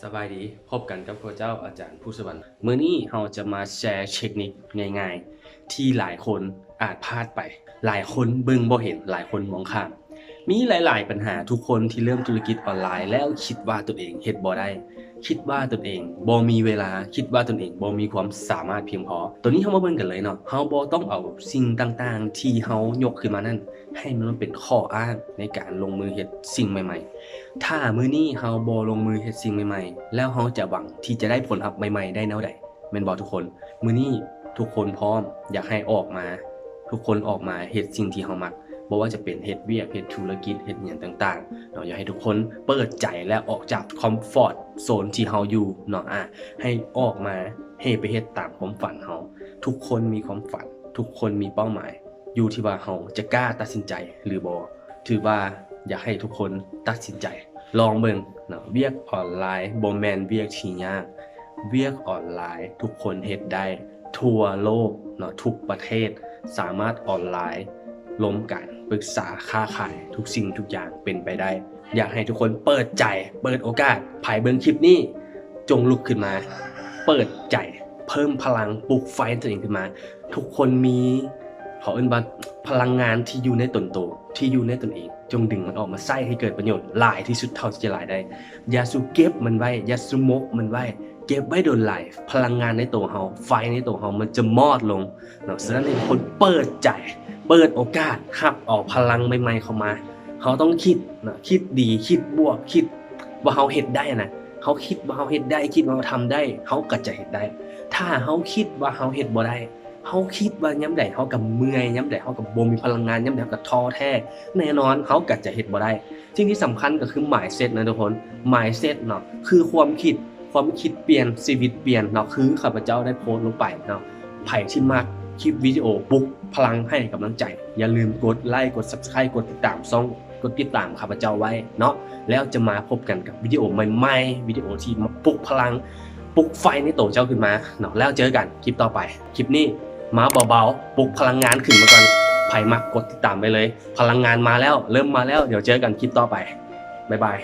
สบายดีพบกันกับพระเจ้าอาจารย์ผู้สวรรค์เมื่อนี้เราจะมาแชร์เทคนิคง่ายๆ ที่หลายคนอาจพลาดไป หลายคนเบิ่งบ่เห็นหลายคนมองข้าม มีหลายๆ ปัญหาทุกคนที่เริ่มธุรกิจออนไลน์ แล้วคิดว่าตัวเองเฮ็ดบ่ได้ คิดว่าตนเองบ่มีเวลาคิดว่าตนเองบ่มีความสามารถเพียงพอ ตัวนี้เฮามาเบิ่งกันเลยเนาะเฮาบ่ต้องเอาสิ่งต่างๆ ที่เฮายกขึ้นมานั่นให้มันเป็นข้ออ้างในการลงมือเฮ็ดสิ่งใหม่ ๆ ถ้ามื้อนี้เฮาบ่ลงมือเฮ็ดสิ่งใหม่ ๆ แล้วเฮาจะหวังที่จะได้ผลลัพธ์ใหม่ๆ ได้แนวใดแม่นบ่ทุกคน มื้อนี้ทุกคนพร้อมอยากให้ออกมา ทุกคนออกมาเฮ็ดสิ่งที่เฮามัก บ่ว่าจะเป็นเฮ็ดเวียกเฮ็ดธุรกิจเฮ็ดหยังต่างๆเนาะอยากให้ทุกคนเปิดใจและออกจากคอมฟอร์ตโซนที่เฮาอยู่เนาะอะให้ออกมาให้ไปเฮ็ดตามความฝันเฮาทุกคนมีความฝัน ทุกคนมีเป้าหมาย อยู่ที่ว่าเฮาจะกล้าตัดสินใจหรือบ่ถือว่าอยากให้ทุกคนตัดสินใจ ลองเบิ่งเนาะเวียกออนไลน์บ่แม่นเวียกที่ยากเวียกออนไลน์ ทุกคนเฮ็ดได้ ทั่วโลกเนาะทุกประเทศสามารถออนไลน์ ล้มกันปรึกษาค้าขายทุกสิ่งทุกอย่างเป็นไปได้ อยากให้ทุกคนเปิดใจเปิดโอกาสภายเบิ่งคลิปนี้ จงลุกขึ้นมา เปิดใจเพิ่มพลังปลุกไฟตัวเองขึ้นมา ทุกคนมีขาเอิ้นว่าพลังงานที่อยู่ในตนโตวที่อยู่ในตนเอง จงดึงมันออกมาใช้ให้เกิดประโยชน์หลายที่สุดเท่าที่จะหลายได้ยาสูเก็บมันไว้ยาสูมกมันไว้เก็บไว้โดนไหลายพลังงานในตัวเฮาไฟในตัวเฮามันจะมอดลงเนาะฉะนั้นคนเปิดใจ เปิดโอกาสหับออกพลังใหม่ๆเข้ามาเขาต้องคิดนะคิดดีคิดบวกคิดว่าเขาเฮ็ดได้นะเขาคิดว่าเขาเฮ็ดได้ คิดว่าเขาทำได้เขาก็จะเฮ็ดได้ ถ้าเขาคิดว่าเขาเฮ็ดบ่ได้เขาคิดว่าย้ำใดเขากับเมื่อยย้ำใดเขากับบ่มีพลังงานย้ำใดเขากับท้อแท้แน่นอนเขาก็จะเฮ็ดบ่ได้สิ่งที่สำคัญก็คือ mindset นะทุกคน mindset เนาะคือความคิดความคิดเปลี่ยนชีวิตเปลี่ยนเนาะคือข้าพเจ้าได้โพสต์ลงไปเนาะไผ่ที่มัก คลิปวิดีโอปลุกพลังให้กำลังใจ อย่าลืมกดไลค์กด subscribe กดติดตามซ่องกดติดตามข้าพเจ้าไว้เนาะแล้วจะมาพบกันกับวิดีโอใหม่ๆวิดีโอที่มาปลุกพลังปลุกไฟในตัวเจ้าขึ้นมาเนาะแล้วเจอกันคลิปต่อไป คลิปนี้มาเบาๆปลุกพลังงานขึ้นมาก่อนไผ่มักกดติดตามไปเลย พลังงานมาแล้ว เริ่มมาแล้วเดี๋ยวเจอกันคลิปต่อไปบ๊ายบาย